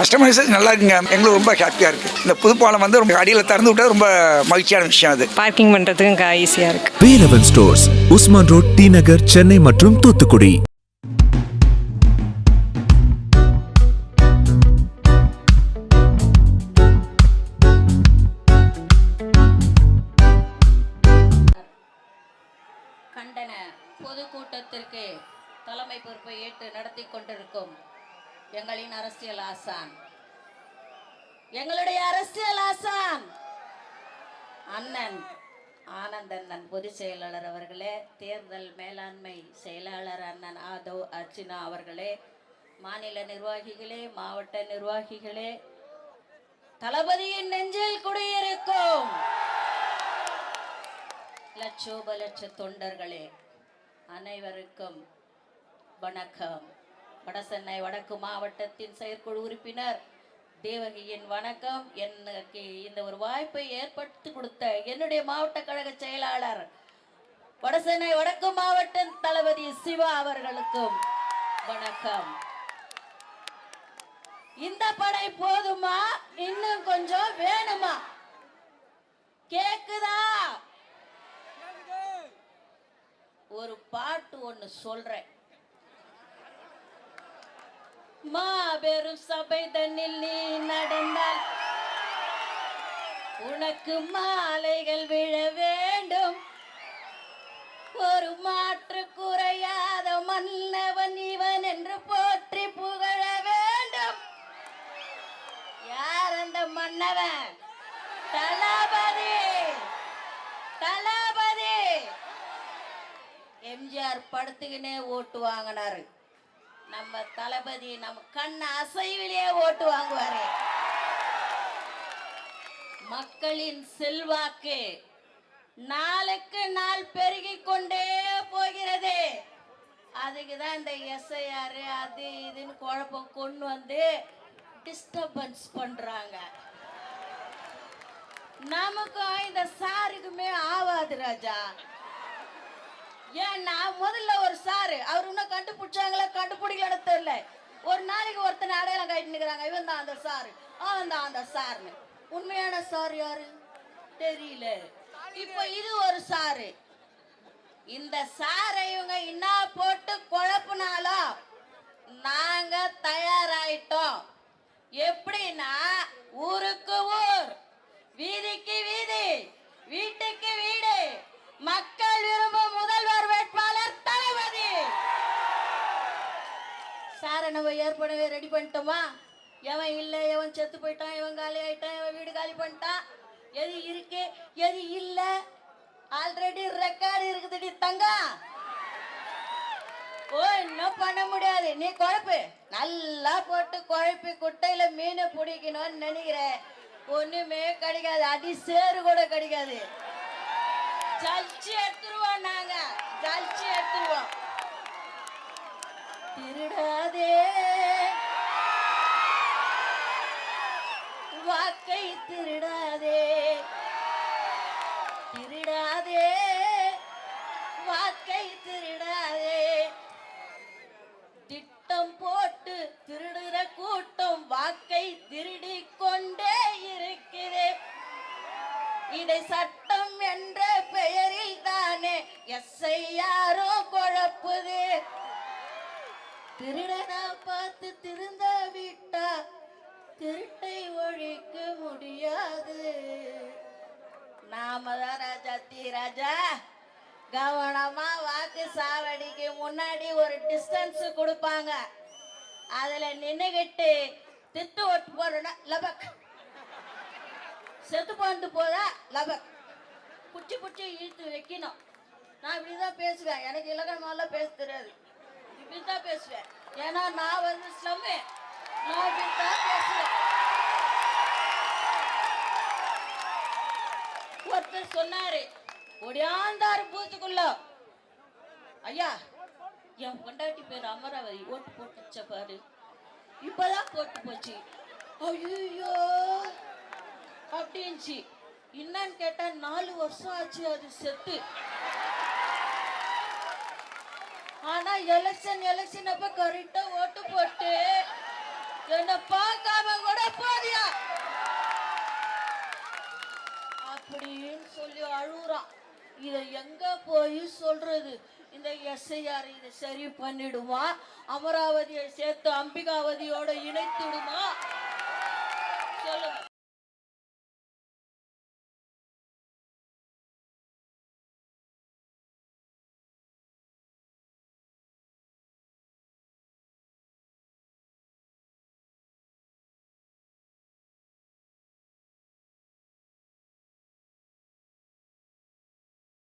Customisation நல்லா இருக்குங்க. எங்களுக்கு ரொம்ப ஹாப்பியாக இருக்குது இந்த புதுப்பாலம் வந்து ரொம்ப அடியில் திறந்து விட்டது ரொம்ப மகிழ்ச்சியான விஷயம் அது. பார்க்கிங் பண்ணுறதுக்கும் ஈஸியாக இருக்குது Velavan stores Usman road T Nagar Chennai மற்றும் தூத்துக்குடி. கண்டன பொதுக்கூட்டத்திற்கு தலைமை பொறுப்பை ஏற்று நடத்தி கொண்டிருக்கும் எங்களின் அரசியல் ஆசான். எங்களுடைய அரசியல் ஆசான். அண்ணன் ஆனந்தண்ணன் பொதுச் செயலாளர் அவர்களே தேர்தல் மேலாண்மை செயலாளர் அண்ணன் ஆதவ் அர்ச்சினா அவர்களே மாநில நிர்வாகிகளே மாவட்ட நிர்வாகிகளே தளபதியின் நெஞ்சில் குடியிருக்கும் லட்சோப லட்ச தொண்டர்களே அனைவருக்கும் வணக்கம். வடசென்னை வடக்கு மாவட்டத்தின் செயற்குழு உறுப்பினர் தேவகியின் வணக்கம். எனக்கு இந்த ஒரு வாய்ப்பை ஏற்படுத்தி கொடுத்த என்னுடைய மாவட்ட கழக செயலாளர் வடசென்னை வடக்கு மாவட்ட தளபதி சிவா அவர்களுக்கும் வணக்கம். இந்த படை போதுமா? இன்னும் கொஞ்சம் வேணுமா? கேக்குதா. ஒரு பாட்டு ஒண்ணு சொல்றேன். மாபெரும் சபை தன்னில் நீ நடந்தால் உனக்கு மாலைகள் விழ வேண்டும். ஒரு மாற்று குறையாத மன்னவன் இவன் என்று போற்றி புகழ வேண்டும். யார் அந்த மன்னவன்? தளபதி! தளபதி! எம்ஜிஆர் படுத்துக்கினே ஓட்டு வாங்கினாரு. நம்ம தளபதி நம்ம கண் அசைவிலே ஓட்டு வாங்குவாரு. மக்களின் செல்வாக்கு நாளுக்கு நாள் பெருகி கொண்டே போகிறது. அதுக்கு தான் இந்த எஸ்ஐஆர் அது இதுன்னு குழப்பம் கொண்டு வந்து டிஸ்டர்பன்ஸ் பண்றாங்க. நமக்கும் இந்த சாருக்குமே ஆவாது ராஜா. ஏன்னா முதல்ல ஒரு சாரு அவர் இன்னும் கண்டுபிடிச்சாங்களா கண்டுபிடிக்கலன்னு தெரியல. ஒரு நாளைக்கு ஒருத்தனை அடையாளம் கைட்டு நிக்கிறாங்க இவன் தான் அந்த சாரு. அவன் தான் அந்த சாருன்னு. உண்மையான சார் யாரு? தெரியல. இப்போ இது ஒரு சாரு. இந்த சாரை இவங்க என்ன போட்டு குழப்பினாலும் நாங்க தயாராயிட்டோம். எப்படின்னா ஊருக்கு ஊர். பண்ணிட்டோமா? எவன் இல்லை எவன் செத்து போயிட்டான் இவன் காலி ஆயிட்டான் இவன் வீடு காலி பண்ணிட்டான்? எது இருக்கு எது இல்ல? ஆல்ரெடி ரெக்கார்டு இருக்குதுடி தங்கம் ஓ இன்னும் பண்ண முடியாது. நீ குழப்பு. நல்லா போட்டு குழப்பி குட்டையில மீனை பிடிக்கணும்னு நினைக்கிறேன். ஒண்ணுமே கிடைக்காது. அடி சேறு கூட கிடைக்காது. ஜலிச்சு எடுத்துருவோம் நாங்க. ஜலிச்சு எடுத்துருவோம். திருடாதே. வாக்கை திருடாதே. திருடாதே. வாக்கை திருடாதே. திட்டம் போட்டு திருடுற கூட்டம் வாக்கை திருடி கொண்டே இருக்கிறே. இதை சட்டம் என்ற பெயரில் தானே எஸ்ஐயாரோ குழப்புது. திருடனா பார்த்து திருந்த விட்டா திருட்டை ஒழிக்க முடியாது. நாம தான் ராஜா தி ராஜா. கவனமா வாக்கு சாவடிக்கு முன்னாடி ஒரு டிஸ்டன்ஸ் கொடுப்பாங்க. அதுல நின்னுகிட்டு திட்டு ஓட்டு போறோம்னா லபக். செத்து போந்து போதா லபக். குச்சி குச்சி இழுத்து வைக்கணும். நான் இப்படிதான் பேசுவேன். எனக்கு இலக்கணமாலாம் பேச தெரியாது. இப்படிதான் பேசுவேன். ஏன்னா நான் வந்து ஸ்லம்மு நான் இப்படிதான் பேசுவேன். ஒருத்தர் சொன்னாரு ஒடியாந்தாரு பூத்துக்குள்ள. ஐயா என் பொண்டாட்டி பேர் அமராவதி ஓட்டு போட்டுச்ச பாரு. இப்பதான் போட்டு போச்சு. ஐயோ அப்படின்ச்சு. என்னன்னு கேட்டா நாலு வருஷம் ஆச்சு அது செத்து. ஆனா எலெக்ஷன் எலெக்ஷன் அப்ப கரெக்டா ஓட்டு போட்டு என்ன பார்க்காம அப்படின்னு சொல்லி அழுகுறான். இதை எங்க போய் சொல்றது? இந்த எஸ்ஐஆர் இதை சரி பண்ணிடுமா? அமராவதியை சேர்த்து அம்பிகாவதியோட இணைத்துடுமா? சொல்லுங்க.